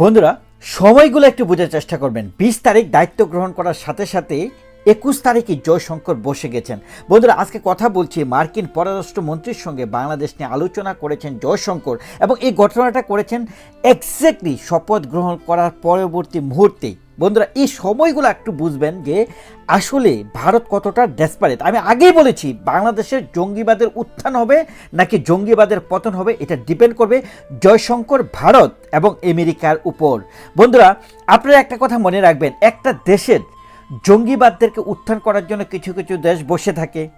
বন্ধুরা সময়গুলো একটু বোঝার চেষ্টা করবেন। বিশ তারিখ দায়িত্ব গ্রহণ করার সাথে সাথে একুশ তারিখে জয়শঙ্কর বসে গেছেন। বন্ধুরা, আজকে কথা বলছি মার্কিন পররাষ্ট্রমন্ত্রীর সঙ্গে। বাংলাদেশ নিয়ে আলোচনা করেছেন জয়শঙ্কর এবং এই ঘটনাটা করেছেন এক্স্যাক্টলি শপথ গ্রহণ করার পরবর্তী মুহূর্তেই। বন্ধুরা, এই সময়গুলো একটু বুঝবেন যে আসলে ভারত কতটা ডেসপারেট আমি আগেই বলেছি, বাংলাদেশের জঙ্গিবাদের উত্থান হবে নাকি জঙ্গিবাদের পতন হবে, এটা ডিপেন্ড করবে জয়শঙ্কর ভারত এবং আমেরিকার উপর। বন্ধুরা, আপনারা একটা কথা মনে রাখবেন, একটা দেশের জঙ্গিবাদদেরকে উত্থান করার জন্য কিছু কিছু দেশ বসে থাকে।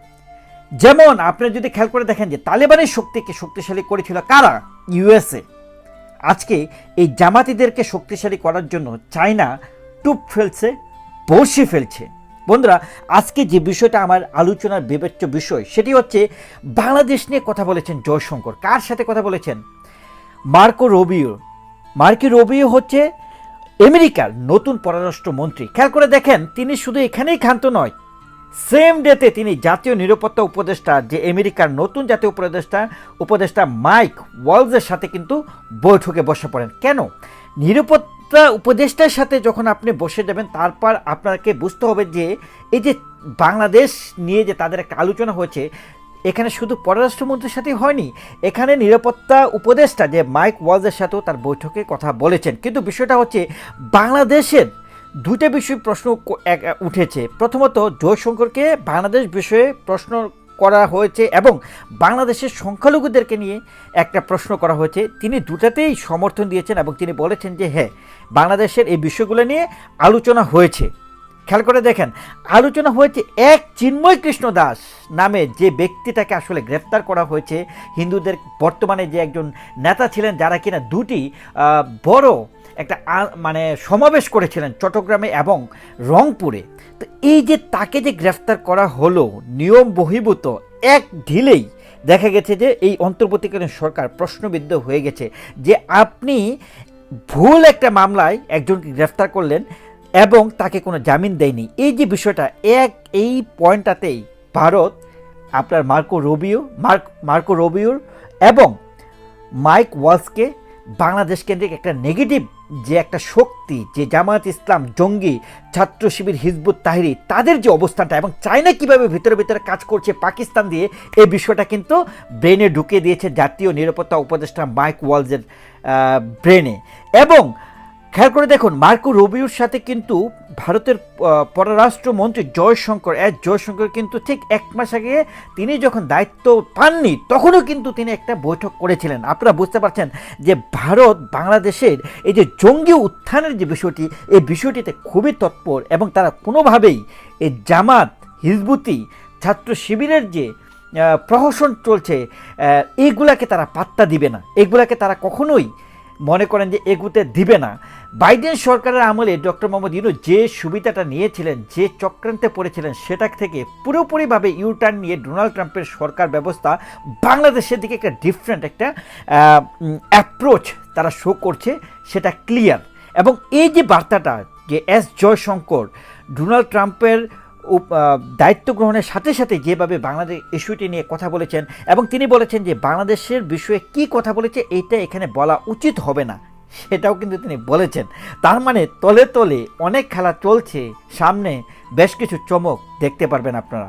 যেমন আপনারা যদি খেয়াল করে দেখেন যে তালেবানের শক্তিকে শক্তিশালী করেছিল কারা? ইউএসএ। আজকে এই জামাতিদেরকে শক্তিশালী করার জন্য চায়না টুপ ফেলছে বসে ফেলছে। বন্ধুরা, আজকে যে বিষয়টা আমার আলোচনার বিবেচ্য বিষয়, সেটি হচ্ছে বাংলাদেশ নিয়ে কথা বলেছেন জয়শঙ্কর। কার সাথে কথা বলেছেন? মার্কো রবিও। মার্কো রবিও হচ্ছে আমেরিকার নতুন পররাষ্ট্রমন্ত্রী। খেয়াল করে দেখেন, তিনি শুধু এখানেই ক্ষান্ত নয় সেম ডেতে তিনি জাতীয় নিরাপত্তা উপদেষ্টা, যে আমেরিকার নতুন জাতীয় উপদেষ্টা উপদেষ্টা মাইক ওয়ালসের সাথে কিন্তু বৈঠকে বসে পড়েন। কেন? নিরাপত্তা উপদেষ্টার সাথে যখন আপনি বসে যাবেন, তারপর আপনাকে বুঝতে হবে যে, এই যে বাংলাদেশ নিয়ে যে তাদের একটা আলোচনা হয়েছে এখানে শুধু পররাষ্ট্রমন্ত্রীর সাথে হয়নি, এখানে নিরাপত্তা উপদেষ্টা যে মাইক ওয়ালদের সাথেও তার বৈঠকে কথা বলেছেন। কিন্তু বিষয়টা হচ্ছে, বাংলাদেশের দুইটা বিষয় প্রশ্ন উঠেছে। প্রথমত, জয়শঙ্করকে বাংলাদেশ বিষয়ে প্রশ্ন করা হয়েছে এবং বাংলাদেশের সংখ্যালঘুদেরকে নিয়ে একটা প্রশ্ন করা হয়েছে। তিনি দুটাতেই সমর্থন দিয়েছেন এবং তিনি বলেছেন যে হ্যাঁ বাংলাদেশের এই বিষয়গুলো নিয়ে আলোচনা হয়েছে। খেয়াল করে দেখেন, আলোচনা হয়েছে এক চিন্ময় কৃষ্ণ দাস নামে যে ব্যক্তিটাকে আসলে গ্রেফতার করা হয়েছে, হিন্দুদের বর্তমানে যে একজন নেতা ছিলেন যারা কিনা দুটি বড় একটা মানে সমাবেশ করেছিলেন চট্টগ্রামে এবং রংপুরে। তো এই যে তাকে যে গ্রেফতার করা হলো, নিয়ম বহির্ভূত, এক ঢিলেই দেখা গেছে যে এই অন্তর্বর্তীকালীন সরকার প্রশ্নবিদ্ধ হয়ে গেছে যে আপনি ভুল একটা মামলায় একজনকে গ্রেফতার করলেন এবং তাকে কোনো জামিন দেয়নি। এই যে বিষয়টা, এক, এই পয়েন্টটাতেই ভারত আপনার মার্কো রবিও, মার্ক, মার্কো রবিওর এবং মাইক ওয়ালসকে বাংলাদেশ কেন্দ্রিক একটা নেগেটিভ যে একটা শক্তি, যে জামায়াত ইসলাম, জঙ্গি, ছাত্র শিবির, হিজবুত তাহিরি, তাদের যে অবস্থানটা এবং চায়না কীভাবে ভিতরে ভিতরে কাজ করছে পাকিস্তান দিয়ে এই বিষয়টা কিন্তু ব্রেনে ঢুকিয়ে দিয়েছে জাতীয় নিরাপত্তা উপদেষ্টা মাইক ওয়ালসের ব্রেনে। এবং খেয়াল করে দেখুন, মার্কো রবিউর সাথে কিন্তু ভারতের পররাষ্ট্রমন্ত্রী জয়শঙ্কর, এস জয়শঙ্কর কিন্তু ঠিক এক মাস আগে তিনি যখন দায়িত্ব পাননি, তখনও কিন্তু তিনি একটা বৈঠক করেছিলেন। আপনারা বুঝতে পারছেন যে ভারত বাংলাদেশের এই যে জঙ্গি উত্থানের যে বিষয়টি, এই বিষয়টিতে খুবই তৎপর এবং তারা কোনোভাবেই এই জামাত, হিজবুতি, ছাত্র শিবিরের যে প্রহসন চলছে এইগুলাকে তারা পাত্তা দিবে না। এগুলাকে তারা কখনোই মনে করেন যে এগুতে দিবে না। বাইডেন সরকারের আমলে ডক্টর মোহাম্মদ ইউনূস যে সুবিধাটা নিয়েছিলেন, যে চক্রান্তে পড়েছিলেন, সেটা থেকে পুরোপুরিভাবে ইউটার্ন নিয়ে ডোনাল্ড ট্রাম্পের সরকার ব্যবস্থা বাংলাদেশের দিকে একটা ডিফারেন্ট একটা অ্যাপ্রোচ তারা শো করছে, সেটা ক্লিয়ার এবং এই যে বার্তাটা যে এস জয়শঙ্কর, ডোনাল্ড ট্রাম্পের দায়িত্ব গ্রহণের সাথে সাথে যেভাবে বাংলাদেশ ইস্যুটি নিয়ে কথা বলেছেন এবং তিনি বলেছেন যে বাংলাদেশের বিষয়ে কি কথা বলেছে এটা এখানে বলা উচিত হবে না, সেটাও কিন্তু তিনি বলেছেন। তার মানে তলে তলে অনেক খেলা চলছে, সামনে বেশ কিছু চমক দেখতে পারবেন আপনারা।